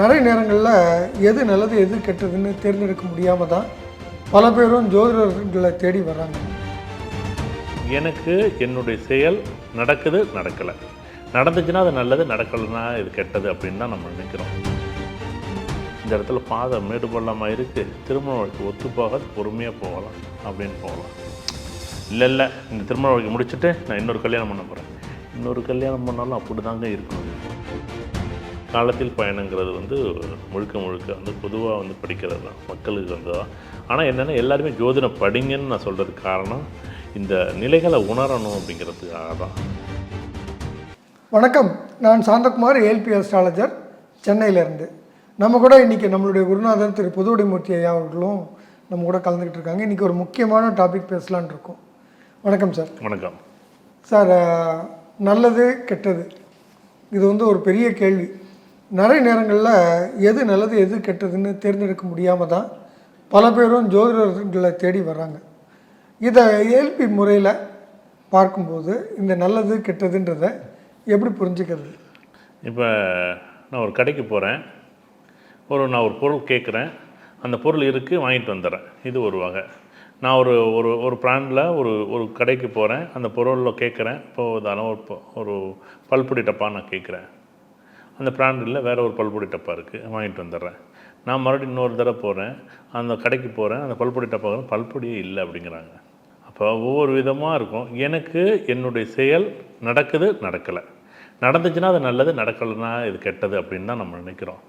நிறைய நேரங்களில் எது நல்லது எது கெட்டதுன்னு தேர்ந்தெடுக்க முடியாமல் தான் பல பேரும் ஜோதிடர்களை தேடி வர்றாங்க. எனக்கு என்னுடைய செயல் நடக்குது நடக்கலை. நடந்துச்சுன்னா அது நல்லது நடக்கலைன்னா இது கெட்டது அப்படின்னு தான் நம்ம நினைக்கிறோம். இந்த இடத்துல பாதை மேடு பள்ளமாக இருக்குது திருமண வாழ்க்கை ஒத்து போகாது பொறுமையாக போகலாம் அப்படின்னு போகலாம். இல்லை இல்லை இந்த திருமண வாழ்க்கை முடிச்சுட்டு நான் இன்னொரு கல்யாணம் பண்ண போகிறேன் இன்னொரு கல்யாணம் பண்ணாலும் அப்படி தாங்க இருக்கணும். காலத்தில் பயணங்கிறது வந்து முழுக்க முழுக்க வந்து பொதுவாக வந்து படிக்கிறது தான். மக்களுக்கு வந்து தான். ஆனால் என்னென்னா எல்லாருமே ஜோதிடம் படிங்கன்னு நான் சொல்கிறதுக்கு காரணம். இந்த நிலைகளை உணரணும் அப்படிங்கிறதுக்காக தான். வணக்கம். நான் சாந்தகுமார் ஏல்பி அஸ்ட்ராலஜர் சென்னையிலேருந்து. நம்ம கூட இன்றைக்கி நம்மளுடைய குருநாதர் திரு புதுவடிமூர்த்தி ஐயா அவர்களும் நம்ம கூட கலந்துக்கிட்டு இருக்காங்க. இன்றைக்கி ஒரு முக்கியமான டாபிக் பேசலான்னு இருக்கோம். வணக்கம் சார் வணக்கம். சார் நல்லது கெட்டது? இது வந்து ஒரு பெரிய கேள்வி. நிறைய நேரங்களில் எது நல்லது எது கெட்டதுன்னு தேர்ந்தெடுக்க முடியாமல் தான் பல பேரும் ஜோதிடர்களை தேடி வர்றாங்க. இதை ஏல்பி முறையில் பார்க்கும்போது இந்த நல்லது கெட்டதுன்றதை எப்படி புரிஞ்சுக்கிறது? இப்போ நான் ஒரு கடைக்கு போகிறேன் ஒரு நான் ஒரு பொருள் கேட்குறேன் அந்த பொருள் இருக்குது வாங்கிட்டு வந்துடுறேன். இது ஒரு வகை. நான் ஒரு ஒரு ஒரு பிராண்டில் ஒரு ஒரு கடைக்கு போகிறேன் அந்த பொருளில் கேட்குறேன் இப்போ ஒரு ஒரு பல்புடி டப்பா நான் கேட்குறேன் அந்த பிராண்டில் வேறு ஒரு பல்பொடி டப்பா இருக்குது வாங்கிட்டு வந்துடுறேன். நான் மறுபடியும் இன்னொரு தடவை போகிறேன் அந்த கடைக்கு போகிறேன் அந்த பல்பொடி டப்பா பல்பொடியே இல்லை அப்படிங்கிறாங்க. அப்போ ஒவ்வொரு விதமாக இருக்கும். எனக்கு என்னுடைய செயல் நடக்குது நடக்கலை. நடந்துச்சுன்னா அது நல்லது நடக்கலைன்னா இது கெட்டது அப்படின்னு தான் நம்ம நினைக்கிறோம்.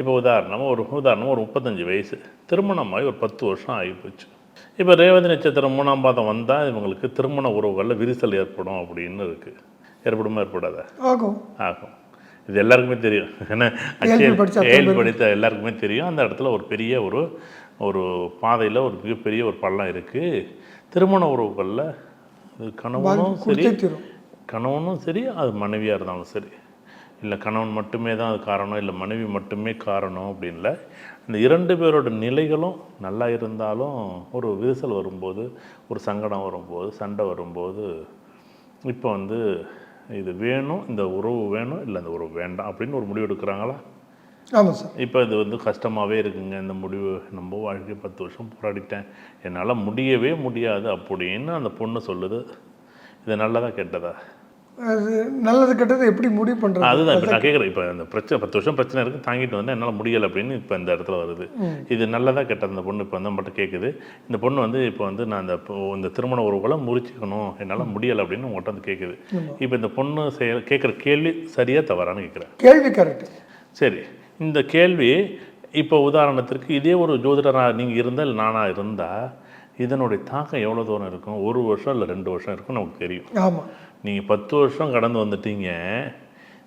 இப்போ உதாரணமாக ஒரு உதாரணம் ஒரு முப்பத்தஞ்சு வயசு. திருமணமாகி ஒரு பத்து வருஷம் ஆகி போச்சு. இப்போ ரேவதி நட்சத்திரம் மூணாம் பாதம் வந்தால் இவங்களுக்கு திருமண உறவுகளில் விரிசல் ஏற்படும் அப்படின்னு இருக்குது ஏற்படுமா ஏற்படாதா? ஆகும். ஆகும். இது எல்லாருக்குமே தெரியும். ஏன்னா ஏழு படித்த எல்லாருக்குமே தெரியும். அந்த இடத்துல ஒரு பெரிய ஒரு ஒரு பாதையில் ஒரு மிகப்பெரிய ஒரு பள்ளம் இருக்குது திருமண உறவுகளில் கணவனும் சரி கணவனும் சரி அது மனைவியாக இருந்தாலும் சரி. இல்லை கணவன் மட்டுமே தான் அது காரணம் இல்லை மனைவி மட்டுமே காரணம் அப்படின்ல. இந்த இரண்டு பேரோட நிலைகளும் நல்லா இருந்தாலும் ஒரு விரிசல் வரும்போது ஒரு சங்கடம் வரும்போது சண்டை வரும்போது இப்போ வந்து இது வேணும் இந்த உறவு வேணும் இல்லை இந்த உறவு வேண்டாம் அப்படின்னு ஒரு முடிவு எடுக்கிறாங்களா? ஆமாம் சார். இப்போ இது வந்து கஷ்டமாகவே இருக்குங்க இந்த முடிவு. நம்ம வாழ்க்கை பத்து வருஷம் போராடிட்டேன். என்னால் முடியவே முடியாது அப்படின்னு அந்த பொண்ணு சொல்லுது. இது நல்லதா கெட்டதா? நல்லது கெட்டது எப்படி முடிவு பண்ணுறது அதுதான் இப்போ நான் கேட்குறேன் இப்போ அந்த பிரச்சனை பத்து வருஷம் பிரச்சனை இருக்குது தாங்கிட்டு வந்து என்னால் முடியலை அப்படின்னு இப்போ இந்த இடத்துல வருது. இது நல்லதா கெட்டது அந்த பொண்ணு இப்போ வந்து மட்டும் கேட்குது இந்த பொண்ணு வந்து இப்போ வந்து நான் இப்போ இந்த திருமண உறவுகளை முறிச்சுக்கணும் என்னால் முடியலை அப்படின்னு உங்கள்கிட்ட வந்து கேட்குது இப்போ இந்த பொண்ணு செயல் கேட்குற கேள்வி சரியா தவறான்னு கேட்குறேன் கேள்வி கரெக்டு சரி இந்த கேள்வி இப்போ உதாரணத்திற்கு இதே ஒரு ஜோதிடராக நீங்கள் இருந்தால் நானாக இருந்தால் இதனுடைய தாக்கம் எவ்வளோ தூரம் இருக்கும்? ஒரு வருஷம் இல்லை ரெண்டு வருஷம் இருக்கும் நமக்கு தெரியும். ஆமாம் நீங்கள் பத்து வருஷம் கடந்து வந்துட்டீங்க.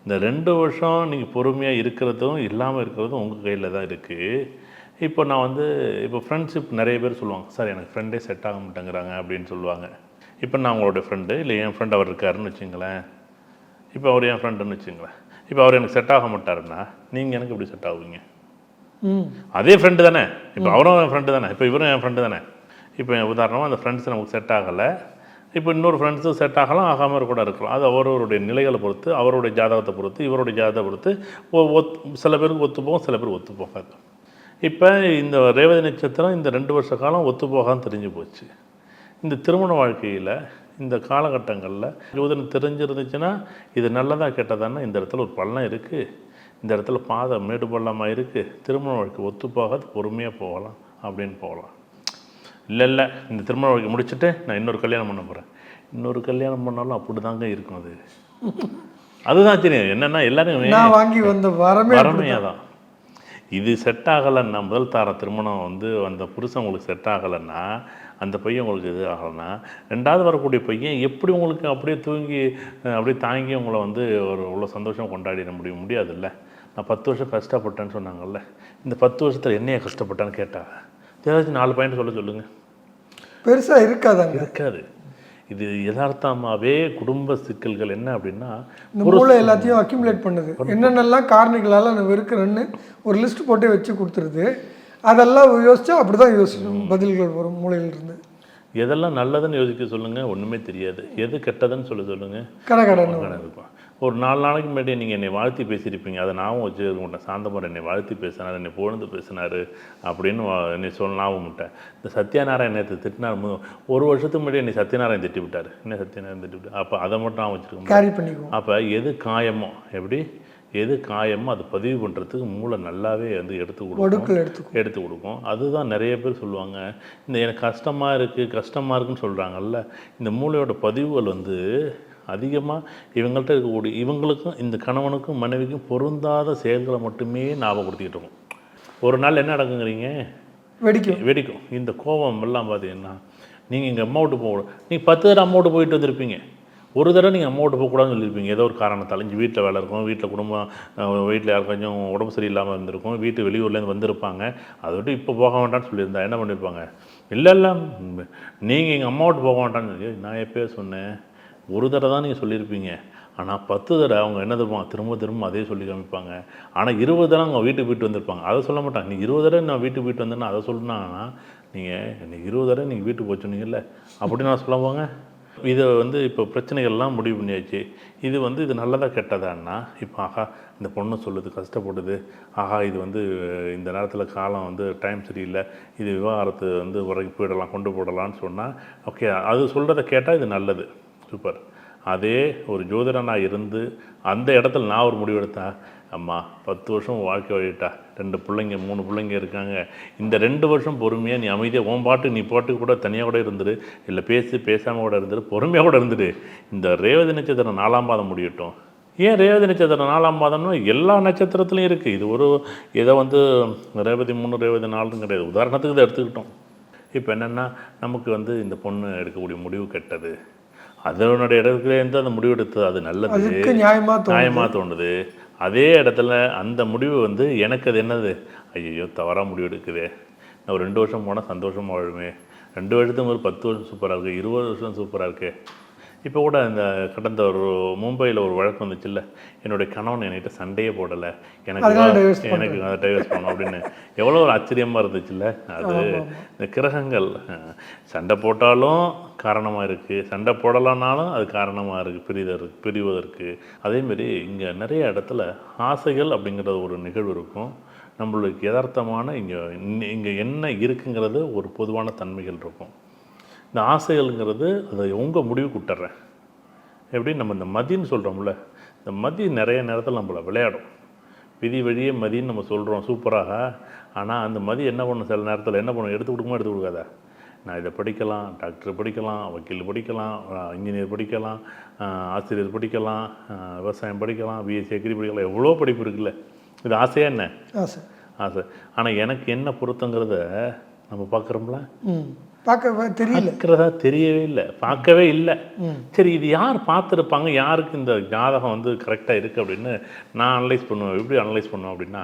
இந்த ரெண்டு வருஷம் நீங்கள் பொறுமையாக இருக்கிறதும் இல்லாமல் இருக்கிறதும் உங்கள் கையில் தான் இருக்குது இப்போ நான் வந்து இப்போ ஃப்ரெண்ட்ஷிப் நிறைய பேர் சொல்லுவாங்க சார் எனக்கு ஃப்ரெண்டே செட் ஆக மாட்டேங்கிறாங்க அப்படின்னு சொல்லுவாங்க. இப்போ நான் உங்களோட ஃப்ரெண்டு இல்லை என் ஃப்ரெண்ட் அவர் இருக்காருன்னு வச்சுங்களேன். இப்போ அவர் என் ஃப்ரெண்டுன்னு வச்சுங்களேன். இப்போ அவர் எனக்கு செட் ஆக மாட்டாருன்னா நீங்கள் எனக்கு எப்படி செட் ஆகுவீங்க? அதே ஃப்ரெண்டு தானே. இப்போ அவரும் என் ஃப்ரெண்டு தானே. இப்போ இவரும் என் ஃப்ரெண்டு தானே. இப்போ உதாரணமாக அந்த ஃப்ரெண்ட்ஸ் நமக்கு செட் ஆகலை. இப்போ இன்னொரு ஃப்ரெண்ட்ஸும் செட் ஆகலாம் ஆகாமல் கூட இருக்கலாம். அது அவரவருடைய நிலைகளை பொறுத்து அவருடைய ஜாதகத்தை பொறுத்து இவருடைய ஜாதகத்தை பொறுத்து ஒத் சில பேருக்கு ஒத்துப்போகும் சில பேருக்கு ஒத்து போகாது இப்போ இந்த ரேவதி நட்சத்திரம் இந்த ரெண்டு வருஷ காலம் ஒத்து போகாமல் தெரிஞ்சு போச்சு. இந்த திருமண வாழ்க்கையில் இந்த காலகட்டங்களில் ஜோதிடம் தெரிஞ்சிருந்துச்சுன்னா இது நல்லதாக கெட்டதான்னா இந்த இடத்துல ஒரு பள்ளம் இருக்குது இந்த இடத்துல பாதை மேடு பள்ளமாக இருக்குது திருமண வாழ்க்கை ஒத்து போகாது பொறுமையாக போகலாம் அப்படின்னு போகலாம். இல்லை இல்லை. இந்த திருமண வாழ்க்கை முடிச்சுட்டு நான் இன்னொரு கல்யாணம் பண்ண போகிறேன் இன்னொரு கல்யாணம் பண்ணாலும் அப்படி தாங்க இருக்கும் அது. அதுதான் தெரியும் என்னென்னா எல்லாரும் நான் வாங்கி வந்த வரமே வறுமையாக தான் இது செட் ஆகலைன்னா முதல் தார திருமணம் வந்து அந்த புருஷன் உங்களுக்கு செட் ஆகலைன்னா அந்த பையன் உங்களுக்கு இது ஆகலைன்னா ரெண்டாவது வரக்கூடிய பையன் எப்படி உங்களுக்கு அப்படியே தூங்கி அப்படியே தாங்கி உங்களை வந்து ஒரு இவ்வளோ சந்தோஷம் கொண்டாடிட முடியும்? முடியாதுல்ல. நான் பத்து வருஷம் கஷ்டப்பட்டேன்னு சொன்னாங்கல்ல. இந்த பத்து வருஷத்தில் என்னைய கஷ்டப்பட்டேன்னு கேட்டாங்க ஏதாச்சும் நாலு பாயிண்ட் சொல்ல சொல்லுங்கள் பெருசாக இருக்காதாங்க இருக்காது. இது யதார்த்தமாகவே குடும்ப சிக்கல்கள் என்ன அப்படின்னா இந்த மூளை எல்லாத்தையும் அக்யூமுலேட் பண்ணுது. என்னென்னலாம் காரணிகளால் நான் வெறுக்கிறேன்னு ஒரு லிஸ்ட் போட்டே வச்சு கொடுத்துருது. அதெல்லாம் யோசிச்சா அப்படி தான் யோசிக்கணும் பதில்கள் வரும் மூளையிலிருந்து. எதெல்லாம் நல்லதுன்னு யோசிக்க சொல்லுங்கள் ஒன்றுமே தெரியாது. எது கெட்டதுன்னு சொல்ல சொல்லுங்கள் கடை கடன் இருக்கும் ஒரு நாலு நாளைக்கு முன்னாடி நீங்கள் என்னை வாழ்த்தி பேசியிருப்பீங்க. அதை ஞாபகம் வச்சுருக்க மாட்டேன் சாந்தமர் என்னை வாழ்த்தி பேசினார் என்னை புகழ்ந்து பேசினார் அப்படின்னு என்னை சொல்ல ஞாபகம் மாட்டேன் இந்த சத்யநாராயண நேற்று திட்டினார் ஒரு வருஷத்துக்கு முன்னாடி என்னை சத்யநாராயண் திட்டி விட்டார். என்ன சத்யநாராயண் திட்டி விட்டார் அப்போ அதை மட்டும் ஞாபகம் வச்சுருக்க கேரி பண்ணிக்குவோம். அப்போ எது காயமோ எப்படி? எது காயமோ அதை பதிவு பண்ணுறதுக்கு மூளை நல்லாவே வந்து எடுத்து கொடுக்கும். எடுத்துக்குவோம் எடுத்து கொடுக்கும். அதுதான் நிறைய பேர் சொல்லுவாங்க. இந்த எனக்கு கஷ்டமாக இருக்குது கஷ்டமாக இருக்குன்னு சொல்கிறாங்கல்ல இந்த மூளையோட பதிவுகள் வந்து அதிகமாக இவங்கள்ட்ட இருக்கக்கூடிய இவங்களுக்கும் இந்த கணவனுக்கும் மனைவிக்கும் பொருந்தாத செயல்களை மட்டுமே ஞாபகப்படுத்திக்கிட்டு இருக்கும். ஒரு நாள் என்ன நடக்குங்கிறீங்க? வெடிக்கும். வெடிக்கும். இந்த கோபம் எல்லாம் பார்த்தீங்கன்னா நீங்கள் இங்கே அம்மா விட்டு போக நீங்கள் பத்து தடவை அம்மா விட்டு போயிட்டு வந்திருப்பீங்க. ஒரு தடவை நீங்கள் அம்மா விட்டு போகக்கூடாதுன்னு சொல்லியிருப்பீங்க. ஏதோ ஒரு காரணத்தால். இங்கே வீட்டில் வேலை இருக்கும் வீட்டில் குடும்பம் வீட்டில் யாரும் கொஞ்சம் உடம்பு சரியில்லாமல் இருந்திருக்கும் வீட்டு வெளியூர்லேருந்து வந்திருப்பாங்க. அதை விட்டு இப்போ போக வேண்டாம்னு சொல்லியிருந்தா என்ன பண்ணியிருப்பாங்க இல்லை இல்லை நீங்கள் எங்கள் அம்மா விட்டு போக வேண்டாம்னு சொல்லி நான் எப்போயே சொன்னேன். ஒரு தடவை தான் நீங்கள் சொல்லியிருப்பீங்க. ஆனால் பத்து தடவை அவங்க என்ன தருவாங்க திரும்ப திரும்ப அதே சொல்லி காமிப்பாங்க. ஆனால் இருபது தடவை அவங்க வீட்டுக்கு போயிட்டு வந்திருப்பாங்க. அதை சொல்ல மாட்டாங்க. நீ இருபது தடவை நான் வீட்டுக்கு போயிட்டு வந்தேன்னா அதை சொன்னாங்கன்னா நீங்கள் இன்னைக்கு இருபது தடவை நீங்கள் வீட்டுக்கு போச்சுன்னீங்கல்ல அப்படி நான் சொல்ல போங்க. இதை வந்து இப்போ பிரச்சனைகள்லாம் முடிவு பண்ணியாச்சு. இது வந்து இது நல்லதா கெட்டதான்னா இப்போ ஆஹா இந்த பொண்ணு சொல்லுது கஷ்டப்படுது. ஆஹா இது வந்து இந்த நேரத்தில் காலம் வந்து டைம் சரியில்லை. இது விவாகரத்து வந்து உரைக்கு போயிடலாம் கொண்டு போடலாம்னு சொன்னால் ஓகே அது சொல்கிறத கேட்டால் இது நல்லது. சூப்பர் அதே ஒரு ஜோதிடனாக இருந்து அந்த இடத்துல நான் ஒரு முடிவு எடுத்தேன் அம்மா பத்து வருஷம் வாழ்க்கை வழிட்டா ரெண்டு பிள்ளைங்க மூணு பிள்ளைங்க இருக்காங்க. இந்த ரெண்டு வருஷம் பொறுமையாக நீ அமைதியாக உன் பாட்டு நீ போட்டுக்கு கூட தனியாக கூட இருந்துரு. இல்லை பேசி பேசாமல் கூட இருந்துரு. பொறுமையாக கூட இருந்துரு இந்த ரேவதி நட்சத்திரம் நாலாம் பாதம் முடியட்டும். ஏன் ரேவதி நட்சத்திரம் நாலாம் பாதம்னு எல்லா நட்சத்திரத்துலையும் இருக்குது இது ஒரு ஏதோ வந்து ரேவதி மூணு ரேவதி நாலுன்னு கிடையாது. உதாரணத்துக்கு இதை எடுத்துக்கிட்டோம். இப்போ என்னென்னா நமக்கு வந்து இந்த பொண்ணு எடுக்கக்கூடிய முடிவு கெட்டது. அதனுடைய இடத்துலேருந்து அந்த முடிவு எடுத்தது அது நல்லது. நியாயமாக தோணுது. அதே இடத்துல அந்த முடிவு வந்து எனக்கு அது என்னது? ஐயோ தவறாக முடிவு எடுக்குதே நான் ஒரு ரெண்டு வருஷம் போனால் சந்தோஷமாக வாழுமே. ரெண்டு வருஷத்துக்கு ஒரு பத்து வருஷம் சூப்பராக இருக்குது இருபது வருஷம் சூப்பராக இருக்கு. இப்போ கூட இந்த கடந்த ஒரு மும்பையில் ஒரு வழக்கு வந்துச்சுல்ல என்னுடைய கணவன் என்கிட்ட சண்டையே போடலை. எனக்கு எனக்கு அதை டைவர்ஸ் பண்ணோம் அப்படின்னு. எவ்வளோ ஒரு ஆச்சரியமாக இருந்துச்சுல்ல. அது இந்த கிரகங்கள். சண்டை போட்டாலும் காரணமாக இருக்குது சண்டை போடலைனாலும் அது காரணமாக இருக்குது பிரிதற்கு பிரிவதற்கு. அதேமாரி இங்கே நிறைய இடத்துல ஆசைகள் அப்படிங்கிற ஒரு நிகழ்வு இருக்கும். நம்மளுக்கு யதார்த்தமான இங்கே இங்கே என்ன இருக்குங்கிறது ஒரு பொதுவான தன்மைகள் இருக்கும். இந்த ஆசைகள்ங்கிறது அதை உங்கள் முடிவுக்கு விட்டுறேன். எப்படி? நம்ம இந்த மதின்னு சொல்கிறோம்ல இந்த மதி நிறைய நேரத்தில் நம்மளை விளையாடும். விதி வழியே மதின்னு நம்ம சொல்கிறோம் சூப்பராக. ஆனால் அந்த மதி என்ன பண்ணும்? சில நேரத்தில் என்ன பண்ணும்? எடுத்து கொடுக்குமா எடுத்து கொடுக்காதா? நான் இதை படிக்கலாம் டாக்டர் படிக்கலாம் வக்கீல் படிக்கலாம் இன்ஜினியர் படிக்கலாம் ஆசிரியர் படிக்கலாம் விவசாயம் படிக்கலாம் பிஎஸ்சி அக்ரி படிக்கலாம். எவ்வளோ படிப்பு இருக்குல்ல? இது ஆசையா என்ன? ஆசை. ஆசை. ஆனால் எனக்கு என்ன பொருத்தங்கிறத நம்ம பார்க்குறோம்ல? பார்க்க தெரியல. பார்க்குறதா தெரியவே இல்லை. பார்க்கவே இல்லை. சரி இது யார் பார்த்துருப்பாங்க? யாருக்கு இந்த ஜாதகம் வந்து கரெக்டாக இருக்குது அப்படின்னு நான் அனலைஸ் பண்ணுவேன். எப்படி அனலைஸ் பண்ணுவேன் அப்படின்னா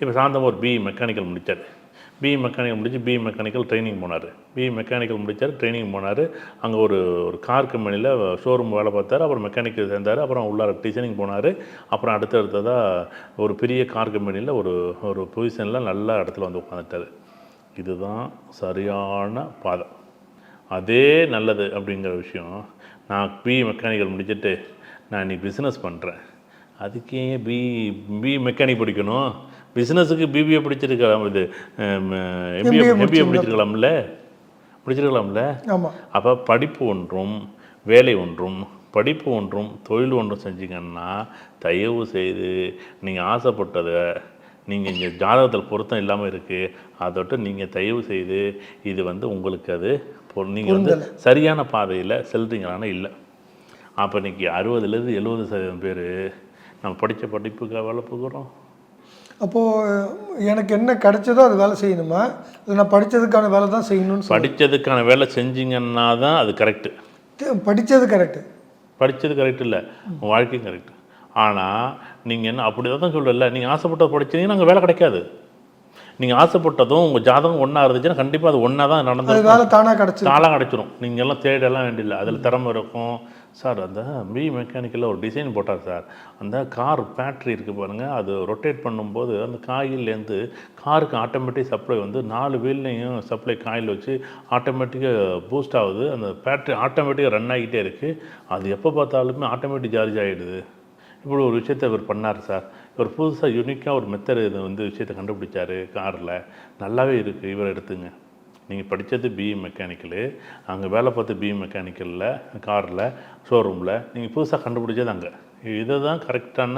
இப்போ சாந்தம் ஒரு பிஇ மெக்கானிக்கல் முடித்தார் பிஇ மெக்கானிக்கல் முடிச்சு பிஇ மெக்கானிக்கல் ட்ரைனிங் போனார். பிஇ மெக்கானிக்கல் முடித்தார் ட்ரைனிங் போனார். அங்கே ஒரு ஒரு கார் கம்பெனியில் ஷோரூம் வேலை பார்த்தாரு. அப்புறம் மெக்கானிக்கல் சேர்ந்தார். அப்புறம் உள்ளார டிசைனிங் போனார். அப்புறம் அடுத்தடுத்ததாக ஒரு பெரிய கார் கம்பெனியில் ஒரு ஒரு பொசிஷனில் நல்ல இடத்துல வந்து உட்காந்துட்டார் இதுதான் சரியான பாதம் அதே நல்லது அப்படிங்கிற விஷயம். நான் பி மெக்கானிக்கல் முடிச்சுட்டு நான் இன்னைக்கு பிஸ்னஸ் பண்ணுறேன் அதுக்கு ஏன் பி பி மெக்கானிக் படிக்கணும்? பிஸ்னஸுக்கு பிபிஏ படிச்சிருக்கலாம். இது எம்பிஏ எம்பிஏ படிச்சிருக்கலாம்ல? படிச்சிருக்கலாம்ல? அப்போ படிப்பு ஒன்றும் வேலை ஒன்றும் படிப்பு ஒன்றும் தொழில் ஒன்றும் செஞ்சீங்கன்னா தயவு செய்து நீங்கள் ஆசைப்பட்டதை நீங்கள் இங்கே ஜாதகத்தில் பொருத்தம் இல்லாமல் இருக்குது அதோட்டு நீங்கள் தயவு செய்து இது வந்து உங்களுக்கு அது நீங்கள் வந்து சரியான பாதையில் செல்றீங்களான்னா இல்லை. அப்போ இன்னைக்கு அறுபதுலேருந்து எழுபது சதவீதம் பேர் நம்ம படித்த படிப்புக்கு வேலை போகிறோம் அப்போது எனக்கு என்ன கிடைச்சதோ அது வேலை செய்யணுமா? இல்லை நான் படித்ததுக்கான வேலை தான் செய்யணும்னு படித்ததுக்கான வேலை செஞ்சீங்கன்னா தான் அது கரெக்டு படித்தது கரெக்டு படித்தது கரெக்ட் இல்லை. வாழ்க்கையும் கரெக்ட் ஆனால் நீங்கள் என்ன அப்படி தான் சொல்லல நீங்கள் ஆசைப்பட்டது படிச்சீங்கன்னா அங்கே வேலை கிடைக்காது. நீங்கள் ஆசைப்பட்டதும் உங்கள் ஜாதகம் ஒன்றா இருந்துச்சுன்னா கண்டிப்பாக அது ஒன்றா தான் அது நடந்து வேலை தானாக கிடச்சி தாளாக கிடச்சிரும். நீங்கள் எல்லாம் தேடலாம் வேண்டியதில்லை. அதில் திறமை இருக்கும். சார் அந்த பி மெக்கானிக்கலில் ஒரு டிசைன் போட்டார் சார். அந்த கார் பேட்ரி இருக்குது பாருங்கள் அது ரொட்டேட் பண்ணும்போது அந்த காயிலேருந்து காருக்கு ஆட்டோமேட்டிக் சப்ளை வந்து நாலு வீல்லையும் சப்ளை காயில் வச்சு ஆட்டோமேட்டிக்காக பூஸ்ட் ஆகுது. அந்த பேட்ரி ஆட்டோமேட்டிக்காக ரன் ஆகிட்டே இருக்குது அது எப்போ பார்த்தாலுமே ஆட்டோமேட்டிக் சார்ஜ் ஆகிடுது இப்படி ஒரு விஷயத்தை இவர் பண்ணார் சார். இவர் புதுசாக யூனிக்காக ஒரு மெத்தட் இது வந்து விஷயத்தை கண்டுபிடிச்சாரு காரில். நல்லாவே இருக்குது இவர் எடுத்துங்க. நீங்கள் படித்தது பிஇ மெக்கானிக்கலு அங்கே வேலை பார்த்து பிஇ மெக்கானிக்கலில் காரில் ஷோரூமில் நீங்கள் புதுசாக கண்டுபிடிச்சது அங்கே. இதுதான் கரெக்டான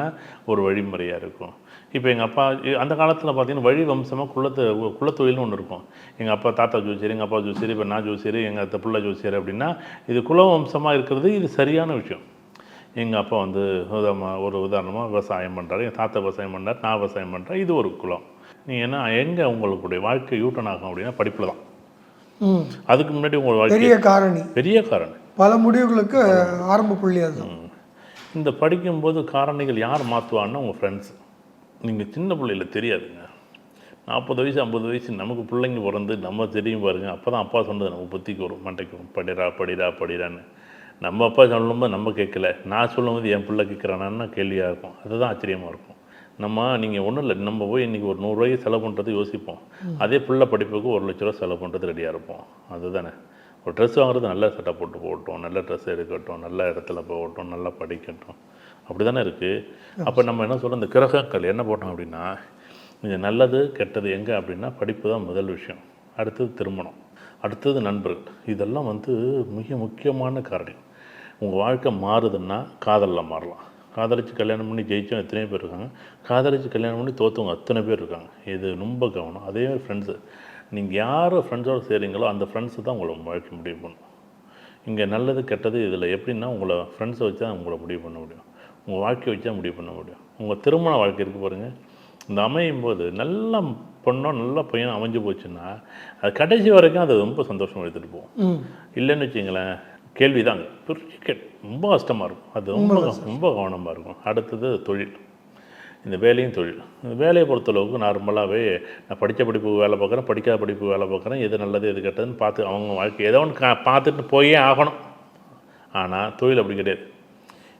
ஒரு வழிமுறையாக இருக்கும். இப்போ எங்கள் அப்பா அந்த காலத்தில் பார்த்தீங்கன்னா வழி வம்சமாக குள்ளத்து குலத்தொழில்னு ஒன்று இருக்கும். எங்கள் அப்பா தாத்தா ஜோசியர் எங்கள் அப்பா ஜோசியர் இப்போ நான் ஜோசியர் எங்கள் அத்தை பிள்ளை ஜோசியர் அப்படின்னா இது குல வம்சமாக இருக்கிறது இது சரியான விஷயம். எங்கள் அப்பா வந்து ஒரு உதாரணமாக விவசாயம் பண்ணுறாரு என் தாத்தா விவசாயம் பண்ணுறாரு நான் விவசாயம் பண்ணுறேன் இது ஒரு குலம். நீ என்ன எங்கே உங்களுடைய வாழ்க்கை யூட்டன் ஆகும் அப்படின்னா படிப்பில் தான். அதுக்கு முன்னாடி உங்கள் வாழ்க்கை பெரிய காரணி. பெரிய காரணம் பல முடிவுகளுக்கு ஆரம்ப புள்ளி அதுதான் இந்த படிக்கும்போது காரணிகள் யார் மாற்றுவான்னா உங்கள் ஃப்ரெண்ட்ஸ் நீங்கள் சின்ன பிள்ளையில தெரியாதுங்க. நாற்பது வயசு ஐம்பது வயசு நமக்கு பிள்ளைங்க பிறந்து நம்ம தெரியும் பாருங்க. அப்போ தான் அப்பா சொன்னது நமக்கு புத்திக்கு வரும் மண்டைக்கு வரும். படிடா படிடா படிடான்னு. நம்ம அப்பா சொல்லும்போது நம்ம கேட்கல. நான் சொல்லும்போது என் பிள்ளை கேட்குறானான்னு கேள்வியாக இருக்கும். அதுதான் ஆச்சரியமாக இருக்கும். நம்ம நீங்கள் ஒன்றும் இல்லை. நம்ம போய் இன்றைக்கி ஒரு நூறுரூவாய்க்கு செலவு பண்ணுறது யோசிப்போம். அதே பிள்ளை படிப்புக்கு ஒரு லட்ச ரூபா செலவு பண்ணுறது ரெடியாக இருப்போம். அதுதானே. ஒரு ட்ரெஸ் வாங்குறது நல்ல சட்டை போட்டு போகட்டும். நல்ல ட்ரெஸ் எடுக்கட்டும். நல்ல இடத்துல போகட்டும். நல்லா படிக்கட்டும். அப்படி தானே இருக்குது அப்போ நம்ம என்ன சொல்கிறோம் இந்த கிரகங்கள் என்ன போட்டோம் அப்படின்னா இது நல்லது கெட்டது எங்கே அப்படின்னா படிப்பு தான் முதல் விஷயம். அடுத்தது திருமணம். அடுத்தது நண்பர்கள். இதெல்லாம் வந்து மிக முக்கியமான காரணம். உங்கள் வாழ்க்கை மாறுதுன்னா காதலில் மாறலாம். காதலிச்சு கல்யாணம் பண்ணி ஜெயிச்சவங்க எத்தனை பேர் இருக்காங்க. காதலிச்சு கல்யாணம் பண்ணி தோத்தவங்க அத்தனை பேர் இருக்காங்க. இது ரொம்ப கவனம். அதே மாதிரி ஃப்ரெண்ட்ஸு நீங்கள் யார் ஃப்ரெண்ட்ஸோடு சேரீங்களோ அந்த ஃப்ரெண்ட்ஸு தான் உங்களை வாழ்க்கை முடிவு பண்ணும். இங்கே நல்லது கெட்டது இதில் எப்படின்னா உங்களை ஃப்ரெண்ட்ஸை வச்சு தான் உங்களை முடிவு பண்ண முடியும். உங்கள் வாழ்க்கையை வச்சு தான் முடிவு பண்ண முடியும். உங்கள் திருமண வாழ்க்கை இருக்குது பாருங்கள் இந்த அமையும் போது நல்ல பொண்ணோ நல்ல பையனும் அமைஞ்சு போச்சுன்னா அது கடைசி வரைக்கும் அது ரொம்ப சந்தோஷம் எடுத்துகிட்டு போகும். இல்லைன்னு வச்சிங்களேன் கேள்விதாங்க பெரிய ரொம்ப கஷ்டமாக இருக்கும். அது ரொம்ப ரொம்ப கவனமாக இருக்கும். அடுத்தது தொழில். இந்த வேலையும் தொழில். இந்த வேலையை பொறுத்தளவுக்கு நார்மலாகவே நான் படித்த படிப்பு வேலை பார்க்குறேன் படிக்காத படிப்பு வேலை பார்க்குறேன். எது நல்லது எது கெட்டதுன்னு பார்த்து அவங்க வாழ்க்கை ஏதோ ஒன்று கா பார்த்துட்டு போயே ஆகணும். ஆனால் தொழில் அப்படி கிடையாது.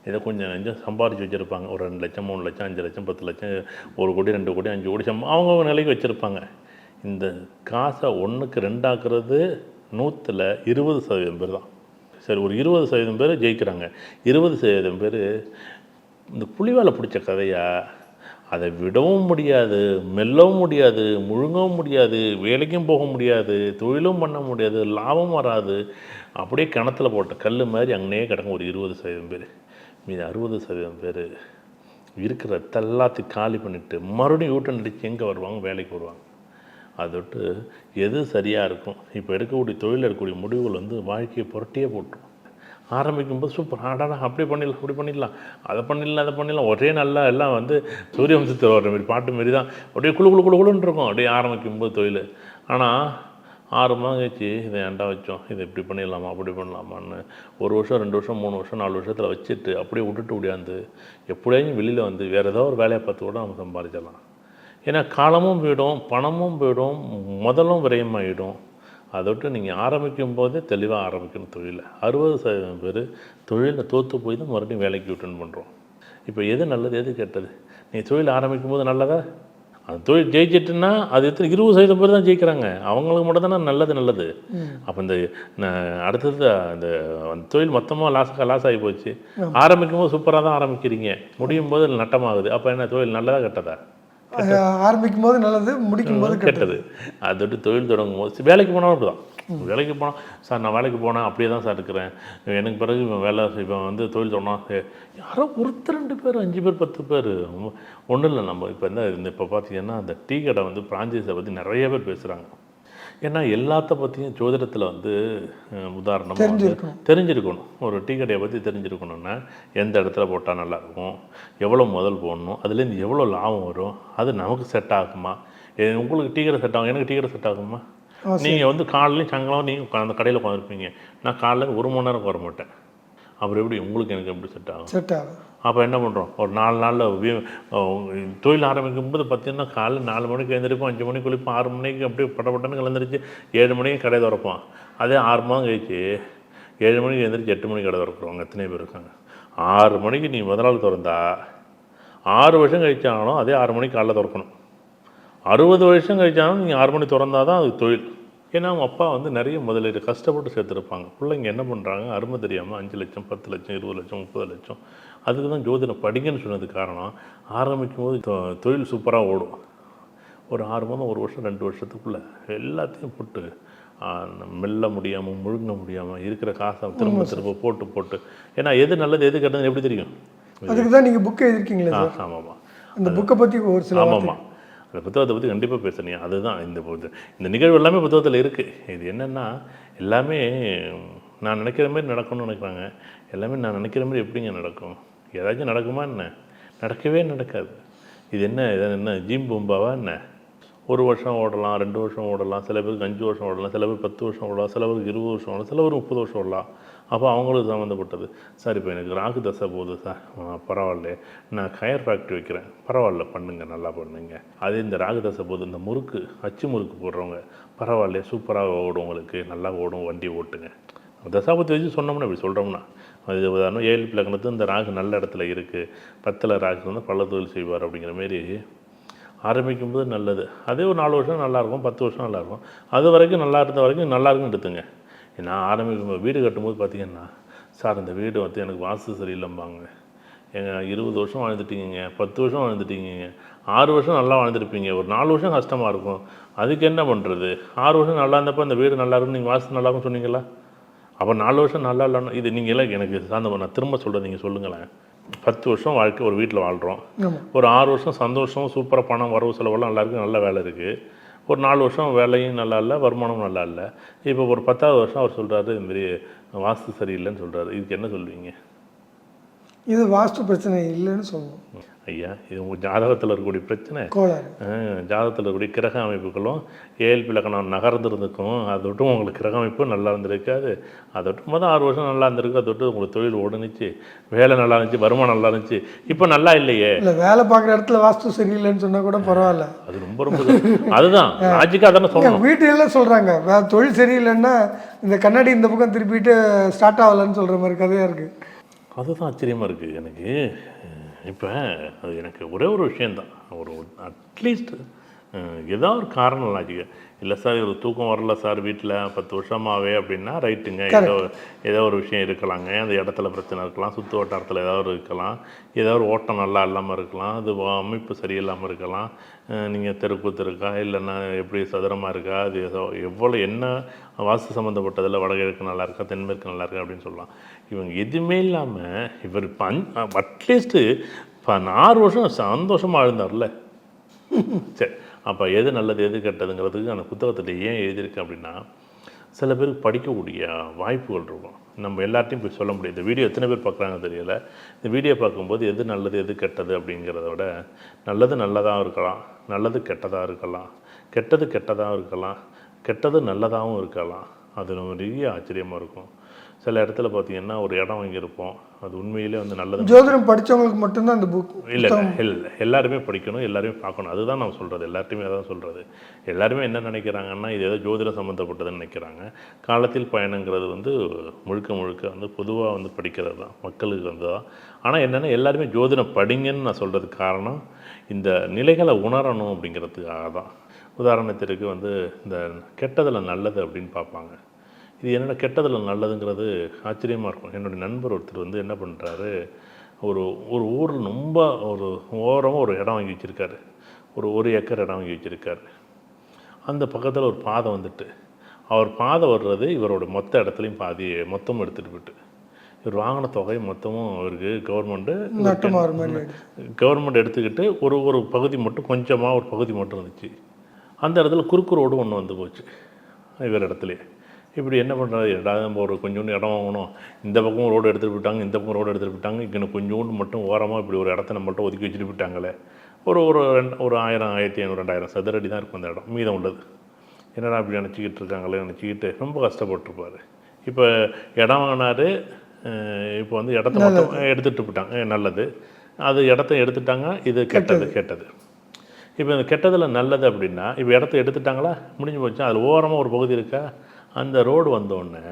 ஏதோ கொஞ்சம் கொஞ்சம் சம்பாரிச்சு வச்சுருப்பாங்க. ஒரு ரெண்டு லட்சம் மூணு லட்சம் அஞ்சு லட்சம் பத்து லட்சம் ஒரு கோடி ரெண்டு கோடி அஞ்சு கோடி சம்பா அவங்கவுங்க நிலைக்கு வச்சுருப்பாங்க. இந்த காசை ஒன்றுக்கு ரெண்டாக்குறது நூற்றில் இருபது சதவீதம் பேர் தான். சரி ஒரு இருபது சதவீதம் பேர் ஜெயிக்கிறாங்க. இருபது சதவீதம் பேர் இந்த புலிவாலை பிடிச்ச கதையாக அதை விடவும் முடியாது மெல்லவும் முடியாது முழுங்கவும் முடியாது வேலைக்கும் போக முடியாது தொழிலும் பண்ண முடியாது லாபம் வராது. அப்படியே கிணத்துல போட்ட கல் மாதிரி அங்கேயே கிடக்கும் ஒரு இருபது சதவீதம் பேர். மீது அறுபது சதவீதம் பேர் இருக்கிற எல்லாத்தையும் காலி பண்ணிவிட்டு மறுபடியும் யூட்டன் அடித்து எங்கே வருவாங்க? வேலைக்கு வருவாங்க. அதை விட்டு எது சரியாக இருக்கும்? இப்போ எடுக்கக்கூடிய தொழில் எடுக்கக்கூடிய முடிவுகள் வந்து வாழ்க்கையை புரட்டியே போட்டுரும். ஆரம்பிக்கும்போது சூப்பர் ஆடாடா அப்படி பண்ணிடலாம் அப்படி பண்ணிடலாம். அதை பண்ணிடலாம் அதை பண்ணிடலாம். ஒரே நல்லா எல்லாம் வந்து சூரிய வம்சத்தில் வர்ற மாதிரி பாட்டு மாரி தான். அப்படியே குழு குழு குழு குழுன்னு இருக்கும். அப்படியே ஆரம்பிக்கும்போது தொழில். ஆனால் ஆறு மாதம் கழிச்சு இதை ஏண்டா வச்சோம்? இதை இப்படி பண்ணிடலாமா? அப்படி பண்ணலாமான்னு ஒரு வருஷம் ரெண்டு வருஷம் மூணு வருஷம் நாலு வருஷத்தில் வச்சுட்டு அப்படியே விட்டுட்டு முடியாது எப்படியாச்சும் வெளியில் வந்து வேறு ஏதோ ஒரு வேலையை பார்த்து கூட நம்ம சம்பாதிச்சிடலாம் ஏன்னா காலமும் போயிடும் பணமும் போயிடும் முதலும் விரயமாயிடும். அதை விட்டு நீங்கள் ஆரம்பிக்கும் போதே தெளிவாக ஆரம்பிக்கணும் தொழிலை. அறுபது சதவீதம் பேர் தொழிலில் தோற்று போய் தான் மறுபடியும் வேலைக்கு ரிட்டர்ன் பண்ணுறோம் இப்போ எது நல்லது எது கெட்டது? நீ தொழில் ஆரம்பிக்கும் போது நல்லதா? அந்த தொழில் ஜெயிச்சிட்டுன்னா அது எத்தனை இருபது சதவீதம் பேர் தான் ஜெயிக்கிறாங்க. அவங்களுக்கு மட்டும் தானே நல்லது நல்லது. அப்போ இந்த அடுத்தது அந்த அந்த தொழில் மொத்தமாக லாஸ் லாஸ் ஆகி போச்சு. ஆரம்பிக்கும் போது சூப்பராக தான் ஆரம்பிக்கிறீங்க. முடியும் போது நட்டமாகுது. அப்போ என்ன தொழில் நல்லதா கெட்டதா? ஆரம்பிக்கும் போது நல்லது முடிக்கும் போது கெட்டது. அதை விட்டு தொழில் தொடங்கும் போது வேலைக்கு போனாலும் அப்படி தான் வேலைக்கு போனால் சார் நான் வேலைக்கு போனேன் அப்படியே தான் சார் இருக்கிறேன். எனக்கு பிறகு இவன் வேலை இவன் வந்து தொழில் தொடங்கினா யாரோ ஒருத்தர் ரெண்டு பேர் அஞ்சு பேர் பத்து பேர். ஒன்றும் இல்லை நம்ம இப்போ என்ன இந்த இப்போ பார்த்தீங்கன்னா அந்த டீ கடை வந்து பிரான்ச்சைஸை பற்றி நிறைய பேர் பேசுகிறாங்க ஏன்னா எல்லாத்த பற்றியும் ஜோதிடத்தில் வந்து உதாரணமா தெரிஞ்சிருக்கணும். ஒரு டீ கடையை பற்றி தெரிஞ்சிருக்கணும்னா எந்த இடத்துல போட்டால் நல்லாயிருக்கும் எவ்வளோ முதல் போடணும் அதுலேருந்து எவ்வளோ லாபம் வரும் அது நமக்கு செட் ஆகுமா? உங்களுக்கு டீ கடை செட் ஆகும் எனக்கு டீ கடை செட் ஆகுமா? நீங்கள் வந்து காலையிலையும் சாயங்காலம் நீங்கள் அந்த கடையில் உட்காந்துருப்பீங்க. நான் காலைல ஒரு மணி நேரம் வர மாட்டேன். அப்புறம் எப்படி உங்களுக்கு எனக்கு எப்படி செட் ஆகும்? செட் ஆகும் அப்போ என்ன பண்ணுறோம் ஒரு நாலு நாளில் தொழில் ஆரம்பிக்கும் போது பார்த்தீங்கன்னா காலைல நாலு மணிக்கு எழுந்திருப்போம் அஞ்சு மணிக்கு குளிப்போம் ஆறு மணிக்கு அப்படியே படப்பட்டன்னு கிளந்துருச்சு ஏழு மணிக்கு கடை திறப்போம். அதே ஆறு மாதம் கழிச்சு ஏழு மணிக்கு எழுந்திரிச்சு எட்டு மணிக்கு கடை திறக்கிறவங்க எத்தனை பேர் இருக்காங்க? ஆறு மணிக்கு நீ முதல் நாள் திறந்தா ஆறு வருஷம் கழிச்சாலும் அதே ஆறு மணிக்கு காலைல திறக்கணும். அறுபது வருஷம் கழிச்சாலும் நீங்கள் ஆறு மணி திறந்தால் தான் அது தொழில். ஏன்னா அவங்க அப்பா வந்து நிறைய முதலீடு கஷ்டப்பட்டு சேர்த்துருப்பாங்க. பிள்ளைங்க என்ன பண்ணுறாங்க அருமை தெரியாமல் அஞ்சு லட்சம் பத்து லட்சம் இருபது லட்சம் முப்பது லட்சம். அதுக்கு தான் ஜோதிடம் படிங்கன்னு சொன்னதுக்கு காரணம் ஆரம்பிக்கும் போது தொழில் சூப்பராக ஓடும். ஒரு ஆறு மாதம் ஒரு வருஷம் ரெண்டு வருஷத்துக்குள்ளே எல்லாத்தையும் போட்டு மெல்ல முடியாமல் முழுங்க முடியாமல் இருக்கிற காசை திரும்ப திரும்ப போட்டு போட்டு. ஏன்னா எது நல்லது எது கெட்டதுன்னு எப்படி தெரியும்? அதுக்கு தான் நீங்கள் புக் எழுதிருக்கீங்களே ஆமாம்மா அந்த புக்கை பற்றி ஒரு சில ஆமாம்மா அந்த புத்தகத்தை பற்றி கண்டிப்பாக பேசுனீங்க அதுதான் இந்த இந்த நிகழ்வு எல்லாமே புத்தகத்தில் இருக்குது இது என்னென்னா எல்லாமே நான் நினைக்கிற மாதிரி நடக்கணும்னு நினைக்கிறாங்க. எல்லாமே நான் நினைக்கிற மாதிரி எப்படிங்க நடக்கும்? ஏதாச்சும் நடக்குமா என்ன? நடக்கவே நடக்காது. இது என்ன இது என்ன ஜீம் பூம்பாவா என்ன? ஒரு வருஷம் ஓடலாம் ரெண்டு வருஷம் ஓடலாம் சில பேருக்கு அஞ்சு வருஷம் ஓடலாம் சில பேர் பத்து வருஷம் ஓடலாம் சில பேருக்கு இருபது வருஷம் ஓடலாம் சில பேர் முப்பது வருஷம் ஓடலாம். அப்போ அவங்களுக்கு சம்மந்தப்பட்டது. சார் இப்போ எனக்கு ராகு தசை போகுது சார். பரவாயில்லையே. பரவாயில்ல நான் கயர் ஃபேக்ட்ரி வைக்கிறேன். பரவாயில்ல பண்ணுங்கள் நல்லா பண்ணுங்க. அதே இந்த ராகு தசை போகுது இந்த முறுக்கு அச்சு முறுக்கு போடுறவங்க பரவாயில்ல சூப்பராக ஓடும் உங்களுக்கு. நல்லா ஓடும் வண்டி ஓட்டுங்க. தசாபத்தி வச்சு சொன்னோம்னா இப்படி சொல்கிறோம்னா அது உதாரணம் ஏழு லக்னத்து இந்த ராகு நல்ல இடத்துல இருக்குது பத்தில் ராகு வந்து பல தொழில் செய்வார் அப்படிங்கிற மாரி ஆரம்பிக்கும் போது நல்லது. அதே ஒரு நாலு வருஷம் நல்லாயிருக்கும் பத்து வருஷம் நல்லாயிருக்கும் அது வரைக்கும் நல்லா இருந்த வரைக்கும் நல்லாயிருக்கும் எடுத்துங்க. நான் ஆரம்பிக்கும் போது வீடு கட்டும்போது பார்த்தீங்கன்னா சார் இந்த வீடு வந்து எனக்கு வாசு சரியில்லைம்பாங்க. ஏங்க இருபது வருஷம் வாழ்ந்துட்டீங்க பத்து வருஷம் வாழ்ந்துட்டீங்க ஆறு வருஷம் நல்லா வாழ்ந்துருப்பீங்க. ஒரு நாலு வருஷம் கஷ்டமாக இருக்கும். அதுக்கு என்ன பண்ணுறது ஆறு வருஷம் நல்லா இருந்தப்போ அந்த வீடு நல்லா இருக்கும் நீங்கள் வாசல் நல்லா இருக்கும்னு சொன்னீங்களா? அப்போ நாலு வருஷம் நல்லா இல்லைன்னா இது நீங்கள் எனக்கு சார்ந்த நான் திரும்ப சொல்கிறேன் நீங்கள் சொல்லுங்களேன். பத்து வருஷம் வாழ்க்கை ஒரு வீட்டில் வாழ்கிறோம் ஒரு ஆறு வருஷம் சந்தோஷம் சூப்பராக பணம் வரவு செலவெல்லாம் நல்லா இருக்கு நல்ல வேலை இருக்குது ஒரு நாலு வருஷம் வேலையும் நல்லா இல்லை வருமானமும் நல்லா இல்லை. இப்போ ஒரு பத்தாவது வருஷம் அவர் சொல்கிறாரு இதுமாரி வாஸ்து சரியில்லைன்னு சொல்கிறாரு இதுக்கு என்ன சொல்லுவீங்க இது வாஸ்து பிரச்சனை இல்லைன்னு சொல்லணும் ஐயா இது உங்கள் ஜாதகத்தில் இருக்கக்கூடிய பிரச்சனை. ஜாதகத்தில் இருக்கக்கூடிய கிரக அமைப்புகளும் ஏஎல்பி லக்கணம் நகர்ந்துருந்துக்கும் அதொட்டும் உங்களுக்கு கிரக அமைப்பு நல்லா இருந்திருக்காது. அதொட்டும் மொதல் ஆறு வருஷம் நல்லா இருந்திருக்கு அதொட்டு உங்களுக்கு தொழில் ஓடுனுச்சு வேலை நல்லா இருந்துச்சு வருமானம் நல்லா இருந்துச்சு இப்போ நல்லா இல்லையே. இல்லை வேலை பார்க்குற இடத்துல வாஸ்து சரியில்லைன்னு சொன்னால் கூட பரவாயில்ல. அது ரொம்ப ரொம்ப அதுதான் லாஜிக்காக தானே சொல்லணும். வீட்டிலலாம் சொல்கிறாங்க வே தொழில் சரியில்லைன்னா இந்த கண்ணாடி இந்த பக்கம் திருப்பிட்டு ஸ்டார்ட் ஆகலைன்னு சொல்கிற மாதிரி கதையாக இருக்குது அதுதான் ஆச்சரியமாக இருக்குது எனக்கு. இப்போ அது எனக்கு ஒரே ஒரு விஷயந்தான் ஒரு அட்லீஸ்ட் ஏதோ ஒரு காரணம் லாஜிக்க இல்லை சார் ஒரு தூக்கம் வரல சார் வீட்டில் பத்து வருஷமாவே அப்படின்னா ரைட்டுங்க. ஏதோ ஏதோ ஒரு விஷயம் இருக்கலாங்க அந்த இடத்துல பிரச்சனை இருக்கலாம். சுற்று வட்டாரத்தில் ஏதாவது இருக்கலாம். ஏதோ ஒரு ஓட்டம் நல்லா இல்லாமல் இருக்கலாம். அது அமைப்பு சரியில்லாமல் இருக்கலாம். நீங்கள் தெருக்கூத்து இருக்கா இல்லைன்னா எப்படி சதுரமாக இருக்கா அது ஏதோ எவ்வளோ என்ன வாஸ்து சம்மந்தப்பட்டதில் வடகிழக்கு நல்லா இருக்கா தென்மேற்கு நல்லா இருக்கா அப்படின்னு சொல்லலாம். இவங்க எதுவுமே இல்லாமல் இவர் பஞ் அட்லீஸ்ட்டு இப்போ ஆறு வருஷம் சந்தோஷமாக இருந்தார்ல சரி அப்போ எது நல்லது எது கெட்டதுங்கிறதுக்கு அந்த புத்தகத்தில் ஏன் எழுதியிருக்கேன் அப்படின்னா சில பேருக்கு படிக்கக்கூடிய வாய்ப்புகள் இருக்கும். நம்ம எல்லாத்தையும் போய் சொல்ல முடியும் இந்த வீடியோ எத்தனை பேர் பார்க்குறாங்க தெரியல. இந்த வீடியோ பார்க்கும்போது எது நல்லது எது கெட்டது அப்படிங்கிறத விட நல்லது நல்லதாக இருக்கலாம் நல்லது கெட்டதாக இருக்கலாம் கெட்டது கெட்டதாகவும் இருக்கலாம் கெட்டது நல்லதாகவும் இருக்கலாம். அது நம்ம நிறைய ஆச்சரியமாக இருக்கும். சில இடத்துல பார்த்தீங்கன்னா ஒரு இடம் வாங்கியிருப்போம். அது உண்மையிலே வந்து நல்லது. ஜோதிடம் படித்தவங்களுக்கு மட்டும்தான் அந்த புக் இல்லை இல்லை. இல்லை எல்லாருமே படிக்கணும் எல்லாருமே பார்க்கணும். அதுதான் நான் சொல்கிறது எல்லாத்தையுமே அதான் சொல்கிறது எல்லாருமே என்ன நினைக்கிறாங்கன்னா இது ஏதோ ஜோதிடம் சம்மந்தப்பட்டதுன்னு நினைக்கிறாங்க. காலத்தில் பயணங்கிறது வந்து முழுக்க முழுக்க வந்து பொதுவாக வந்து படிக்கிறது தான். மக்களுக்கு வந்து தான். ஆனால் என்னென்னா எல்லாருமே ஜோதிடம் படிங்கன்னு நான் சொல்கிறதுக்கு காரணம் இந்த நிலைகளை உணரணும் அப்படிங்கிறதுக்காக தான். உதாரணத்திற்கு வந்து இந்த கெட்டதில் நல்லது அப்படின்னு பார்ப்பாங்க. இது என்னென்ன கெட்டதில் நல்லதுங்கிறது ஆச்சரியமாக இருக்கும். என்னுடைய நண்பர் ஒருத்தர் வந்து என்ன பண்ணுறாரு ஒரு ஒரு ஊரில் ரொம்ப ஒரு ஓரமாக ஒரு இடம் வாங்கி வச்சுருக்காரு. ஒரு ஒரு ஏக்கர் இடம் வாங்கி வச்சுருக்காரு. அந்த பக்கத்தில் ஒரு பாதை வந்துட்டு அவர் பாதை வர்றது இவரோட மொத்த இடத்துலையும் பாதி மொத்தமும் எடுத்துகிட்டு போயிட்டு இவர் வாங்கின தொகை மொத்தமும் அவருக்கு கவர்மெண்ட்டு. கவர்மெண்ட் எடுத்துக்கிட்டு ஒரு ஒரு பகுதி மட்டும் கொஞ்சமாக ஒரு பகுதி மட்டும் இருந்துச்சு. அந்த இடத்துல குறுக்கு ரோடு ஒன்று வந்து போச்சு இவர் இடத்துலையே. இப்படி என்ன ரெண்டாவது நம்ம ஒரு கொஞ்சோண்டு இடம் வாங்கணும். இந்த பக்கம் ரோடு எடுத்துகிட்டு போயிட்டாங்க இந்த பக்கம் ரோடு எடுத்துகிட்டு போயிட்டாங்க. இங்கே கொஞ்சோண்டு மட்டும் ஓரமாக இப்படி ஒரு இடத்த நம்மள்ட்ட ஒதுக்கி வச்சுட்டு போயிட்டாங்களே. ஒரு ஒரு ரெண்டு ஒரு ஆயிரம் ஆயிரத்தி ஐநூறு ரெண்டாயிரம் சதுரடி தான் இருக்கும் அந்த இடம். மீதம் உள்ளது. என்னடா இப்படி நினச்சிக்கிட்டு இருக்காங்களே நினச்சிக்கிட்டு ரொம்ப கஷ்டப்பட்டுருப்பாரு. இப்போ இடம் வாங்கினாரு இப்போ வந்து இடத்த மொத்தம் எடுத்துகிட்டு போயிட்டாங்க. நல்லது. அது இடத்த எடுத்துட்டாங்க இது கெட்டது கெட்டது. இப்போ இந்த கெட்டதில் நல்லது அப்படின்னா இப்போ இடத்த எடுத்துட்டாங்களா? முடிஞ்சு போச்சு? அதில் ஓரமாக ஒரு பகுதி இருக்கா? அந்த ரோடு வந்தோடனே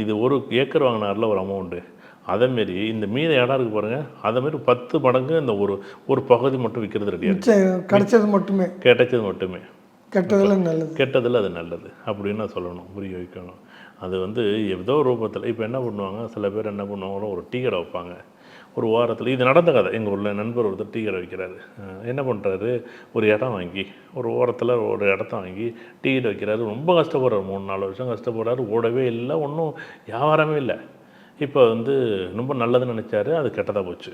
இது ஒரு ஏக்கர் வாங்கினார்ல ஒரு அமௌண்ட்டு அதேமாரி இந்த மீத இடம் இருக்கு பாருங்கள் அதேமாரி பத்து மடங்கு இந்த ஒரு ஒரு பகுதி மட்டும் விற்கிறது ரெடியாக கிடைச்சது மட்டுமே. கிடைச்சது மட்டுமே. கெட்டதில் நல்லது. கெட்டதில் அது நல்லது அப்படின்னு நான் சொல்லணும் புரிய வைக்கணும். அது வந்து ஏதோ ரூபத்தில் இப்போ என்ன பண்ணுவாங்க சில பேர் என்ன பண்ணுவாங்களோ ஒரு டீ கடை வைப்பாங்க. ஒரு ஓரத்தில் இது நடந்த கதை. எங்கள் ஊரில் நண்பர் ஒருத்தர் டீ கடை வைக்கிறாரு. என்ன பண்ணுறாரு ஒரு இடம் வாங்கி ஒரு ஓரத்தில் ஒரு இடத்த வாங்கி டீ கடை வைக்கிறாரு. ரொம்ப கஷ்டப்படுறாரு. மூணு நாலு வருஷம் கஷ்டப்படுறாரு. ஓடவே இல்லை. ஒன்றும் வியாபாரமே இல்லை. இப்போ வந்து ரொம்ப நல்லதுன்னு நினச்சாரு. அது கெட்டதாக போச்சு.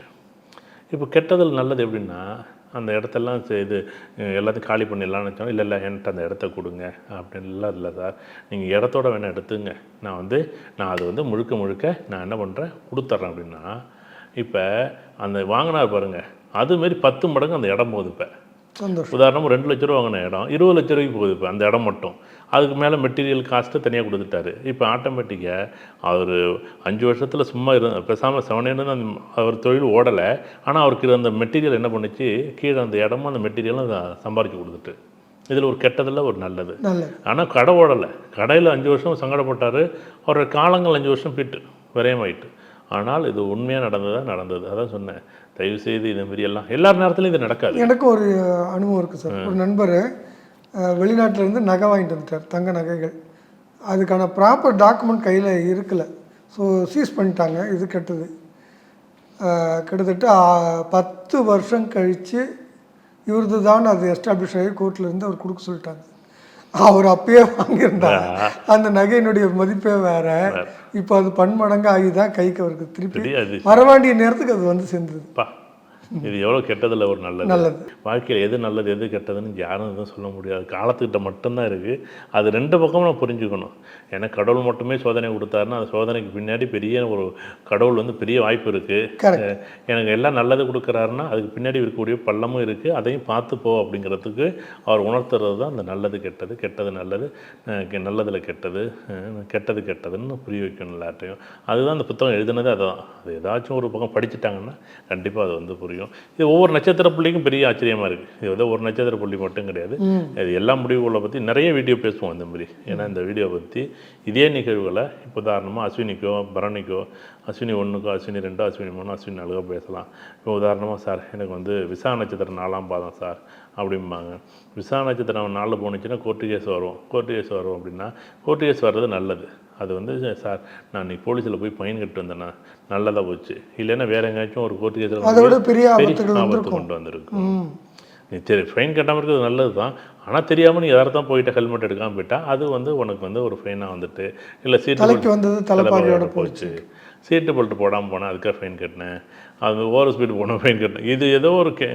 இப்போ கெட்டதில் நல்லது எப்படின்னா அந்த இடத்தெல்லாம் செய்து இது எல்லாத்தையும் காலி பண்ணிடலாம்னு வச்சோம் இல்லை இல்லை என்கிட்ட அந்த இடத்த கொடுங்க. அப்படின்லாம் இல்லை சார். நீங்கள் இடத்தோட வேணால் எடுத்துங்க. நான் வந்து நான் அது வந்து முழுக்க முழுக்க நான் என்ன பண்ணுறேன் கொடுத்துட்றேன் அப்படின்னா இப்போ அந்த வாங்கினார் பாருங்க. அதுமாரி பத்து மடங்கு அந்த இடம் போகுது இப்போ. சந்தோஷம். உதாரணம் ரெண்டு லட்ச ரூபா வாங்கின இடம் இருபது லட்ச ரூபாய்க்கு போகுது இப்போ அந்த இடம் மட்டும். அதுக்கு மேலே மெட்டீரியல் காஸ்ட்டு தனியாக கொடுத்துட்டாரு. இப்போ ஆட்டோமேட்டிக்காக அவர் அஞ்சு வருஷத்தில் சும்மா இருந்த பேசாமல் செவனேன்னு அந்த அவர் தொழில் ஓடலை. ஆனால் அவருக்கு அந்த மெட்டீரியல் என்ன பண்ணுச்சு? கீழே அந்த இடமும் அந்த மெட்டீரியலும் சம்பாதிச்சு கொடுத்துட்டு. இதில் ஒரு கெட்டதில் ஒரு நல்லது. ஆனால் கடை ஓடலை. கடையில் அஞ்சு வருஷம் சங்கடப்பட்டார். அவரோட காலங்கள் அஞ்சு வருஷம் போயிட்டு விரயமாயிட்டு. ஆனால் இது உண்மையாக நடந்ததா? நடந்தது. அதான் சொன்னேன். தயவு செய்து இது மாதிரி எல்லாம் எல்லா நேரத்துலையும் இது நடக்காது. எனக்கு ஒரு அனுபவம் இருக்குது சார். ஒரு நண்பர் வெளிநாட்டுல இருந்து நகை வாங்கிட்டு வந்துட்டார் தங்க நகைகள். அதுக்கான ப்ராப்பர் டாக்குமெண்ட் கையில் இருக்கல. ஸோ சீஸ் பண்ணிட்டாங்க. இது கெட்டது. கிட்டத்தட்ட பத்து வருஷம் கழித்து இவரது தான் அது எஸ்டாப்ளிஷ் ஆகி கோர்ட்ல இருந்து அவர் கொடுக்க சொல்லிட்டாங்க. அவர் அப்பயே வாங்கியிருந்தார். அந்த நகையினுடைய மதிப்பே வேற. இப்போ அது பன்மடங்கு ஆகி தான் கைக்கு அவருக்கு திருப்பி தெரியாது. வர வேண்டிய நேரத்துக்கு அது வந்து சேர்ந்தது பா இது எவ்வளோ கெட்டதில் ஒரு நல்லது? நல்லது. வாழ்க்கையில் எது நல்லது எது கெட்டதுன்னு யாரும் எதுவும் சொல்ல முடியாது. காலத்துக்கிட்ட மட்டும்தான் இருக்குது அது ரெண்டு பக்கமும் நான் புரிஞ்சுக்கணும். ஏன்னா கடவுள் மட்டுமே சோதனை கொடுத்தாருன்னா அந்த சோதனைக்கு பின்னாடி பெரிய ஒரு கடவுள் வந்து பெரிய வாய்ப்பு இருக்குது எனக்கு எல்லாம் நல்லது கொடுக்குறாருன்னா அதுக்கு பின்னாடி இருக்கக்கூடிய பள்ளமும் இருக்குது அதையும் பார்த்து போ அப்படிங்கிறதுக்கு அவர் உணர்த்துறது தான் அந்த நல்லது கெட்டது. கெட்டது நல்லது நல்லதுல கெட்டது கெட்டது கெட்டதுன்னு புரிய வைக்கணும் எல்லாத்தையும் அதுதான் அந்த புத்தகம் எழுதுனது அதுதான். அது ஏதாச்சும் ஒரு பக்கம் படிச்சுட்டாங்கன்னா கண்டிப்பாக அது வந்து புரியும். இது ஒவ்வொரு நட்சத்திர புள்ளிக்கும் பெரிய ஆச்சரியமாக இருக்குது இது வந்து ஒரு நட்சத்திர புள்ளி மட்டும் கிடையாது. இது எல்லா முடிவுகளை பற்றி நிறைய வீடியோ பேசுவோம் இந்த மாதிரி. ஏன்னா இந்த வீடியோ பற்றி இதே நிகழ்வுகளை இப்போ உதாரணமாக அஸ்வினிக்கோ பரணிக்கோ அஸ்வினி ஒன்றுக்கோ அஸ்வினி ரெண்டோ அஸ்வினி மூணு அஸ்வினி நாலுக்கோ பேசலாம். இப்போ உதாரணமாக சார் எனக்கு வந்து விசா நட்சத்திரம் நாலாம் பாதம் சார் அப்படிம்பாங்க. விசா நட்சத்திரம் நாளில் போணுச்சுன்னா கோர்ட்டு கேஸ் வரும் கோர்ட்டு கேஸ் வரும் அப்படின்னா கோர்ட்டு கேஸ் வர்றது நல்லது. அது வந்து சார் நான் இன்னைக்கு போலீஸில் போய் ஃபைன் கட்டு வந்தேன்னா நல்லதாக போச்சு. இல்லைன்னா வேற எங்கேயாச்சும் ஒரு கோர்ட்டு கேஸில் பெரிய ஆபத்து கொண்டு வந்திருக்கும். சரி ஃபைன் கட்டாமல் இருக்கிறது நல்லது தான் ஆனால் தெரியாமல் நீ எதார்த்தம் போயிட்டு ஹெல்மெட் எடுக்காமல் போயிட்டா அது வந்து உனக்கு வந்து ஒரு ஃபைனாக வந்துட்டு இல்லை சீட்டு வந்தது தலைப்பாகையோட போச்சு. சீட்டு பெல்ட் போடாமல் போனேன் அதுக்காக ஃபைன் கட்டினேன் அது ஓவர் ஸ்பீடு போனால் ஃபைன் கட்டினேன் இது ஏதோ ஒரு கெ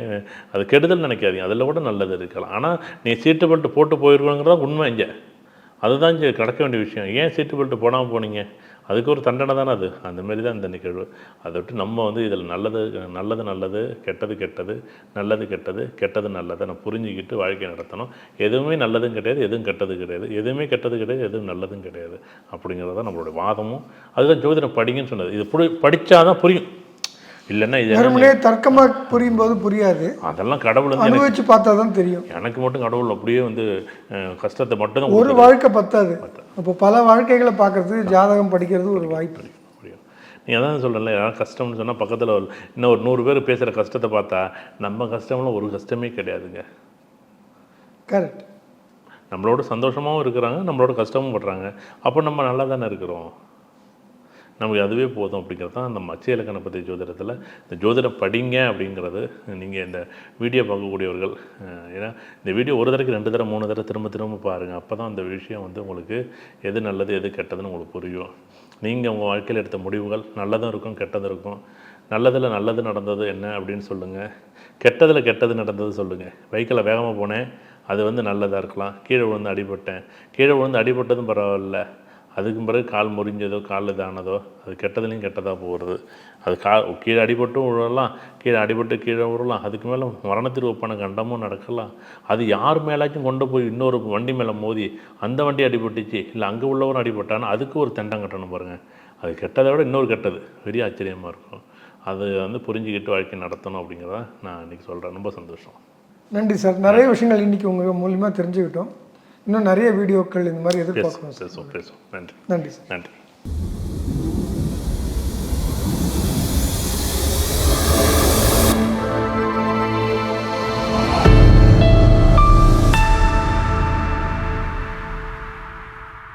அது கெடுதல் நினைக்காதீங்க. அதில் கூட நல்லது இருக்கலாம். ஆனால் நீ சீட்டு பெல்ட் போட்டு போயிருக்கணுங்கிறதா உண்மை இங்கே. அதுதான் இங்கே கிடக்க வேண்டிய விஷயம். ஏன் சீட்டு பெல்ட் போடாமல் போனீங்க? அதுக்கு ஒரு தண்டனை தானே அது? அந்த மாதிரி தான் இந்த நிகழ்வு. அதை விட்டு நம்ம வந்து இதில் நல்லது நல்லது நல்லது கெட்டது கெட்டது நல்லது கெட்டது கெட்டது நல்லதை நம்ம புரிஞ்சுக்கிட்டு வாழ்க்கை நடத்தணும். எதுவுமே நல்லதும் கிடையாது எதுவும் கெட்டது கிடையாது. எதுவுமே கெட்டது கிடையாது எதுவும் நல்லதும் கிடையாது. அப்படிங்கிறது தான் நம்மளுடைய வாதமும். அதுதான் ஜோதிடம் படிங்கன்னு சொன்னது. இது புரி படித்தாதான் புரியும். இல்லைன்னா இது வெறுமனே தர்க்கமா புரியும் போது புரியாது. அதெல்லாம் கடவுள் அனுபவிச்சு பார்த்தா தான் தெரியும். எனக்கு மட்டும் கடவுள் அப்படியே வந்து கஷ்டத்தை மட்டும்தான் ஒரு வாழ்க்கை பத்தாது. அப்போ பல வாழ்க்கைகளை பார்க்கறதுக்கு ஜாதகம் படிக்கிறது ஒரு வாய்ப்பு. நீ அதான் சொல்லல யாரும் கஷ்டம்னு சொன்னால் பக்கத்தில் இன்னும் ஒரு நூறு பேர் பேசுகிற கஷ்டத்தை பார்த்தா நம்ம கஷ்டம்லாம் ஒரு கஷ்டமே கிடையாதுங்க. கரெக்ட் நம்மளோட சந்தோஷமாகவும் இருக்கிறாங்க நம்மளோட கஷ்டமும் படுறாங்க. அப்போ நம்ம நல்லா தானே இருக்கிறோம்? நமக்கு அதுவே போதும் அப்படிங்கிறது தான் அந்த அச்சய இலக்கண பற்றி ஜோதிடத்தில். இந்த ஜோதிடம் படிங்க அப்படிங்கிறது நீங்கள் இந்த வீடியோ பார்க்கக்கூடியவர்கள் ஏன்னா இந்த வீடியோ ஒரு தடவைக்கு ரெண்டு தடவை மூணு தடவை திரும்ப திரும்ப பாருங்கள் அப்போ தான் அந்த விஷயம் வந்து உங்களுக்கு எது நல்லது எது கெட்டதுன்னு உங்களுக்கு புரியும். நீங்கள் உங்கள் வாழ்க்கையில் எடுத்த முடிவுகள் நல்லதும் இருக்கும் கெட்டதும் இருக்கும். நல்லதில் நல்லது நடந்தது என்ன அப்படின்னு சொல்லுங்கள் கெட்டதில் கெட்டது நடந்தது சொல்லுங்கள் பைக்கில் வேகமாக போனேன் அது வந்து நல்லதாக இருக்கலாம். கீழே விழுந்து அடிபட்டேன். கீழே விழுந்து அடிபட்டதும் பரவாயில்ல. அதுக்கும் பிறகு கால் முறிஞ்சதோ கால் இதானதோ அது கெட்டதுலேயும் கெட்டதாக போகிறது. அது கா கீழே அடிபட்டும் விழலாம் கீழே அடிபட்டு கீழே விழலாம் அதுக்கு மேலே மரணத்திற்கு ஒப்பான கண்டமும் நடக்கலாம். அது யார் மேலாச்சும் கொண்டு போய் இன்னொரு வண்டி மேலே மோதி அந்த வண்டி அடிபட்டுச்சு இல்லை அங்கே உள்ளவரும் அடிபட்டானா அதுக்கு ஒரு தண்டம் கட்டணும் பாருங்கள் அது கெட்டதை விட இன்னொரு கெட்டது. பெரிய ஆச்சரியமாக இருக்கும். அது வந்து புரிஞ்சுக்கிட்டு வாழ்க்கை நடத்தணும் அப்படிங்கிறத நான் இன்றைக்கி சொல்கிறேன் ரொம்ப சந்தோஷம். நன்றி சார். நிறைய விஷயங்கள் இன்றைக்கி உங்கள் மூலியமாக தெரிஞ்சுக்கிட்டோம். இன்னும் நிறைய வீடியோக்கள் இந்த மாதிரி எதிர்பார்க்கணும். சார் நன்றி. நன்றி நன்றி.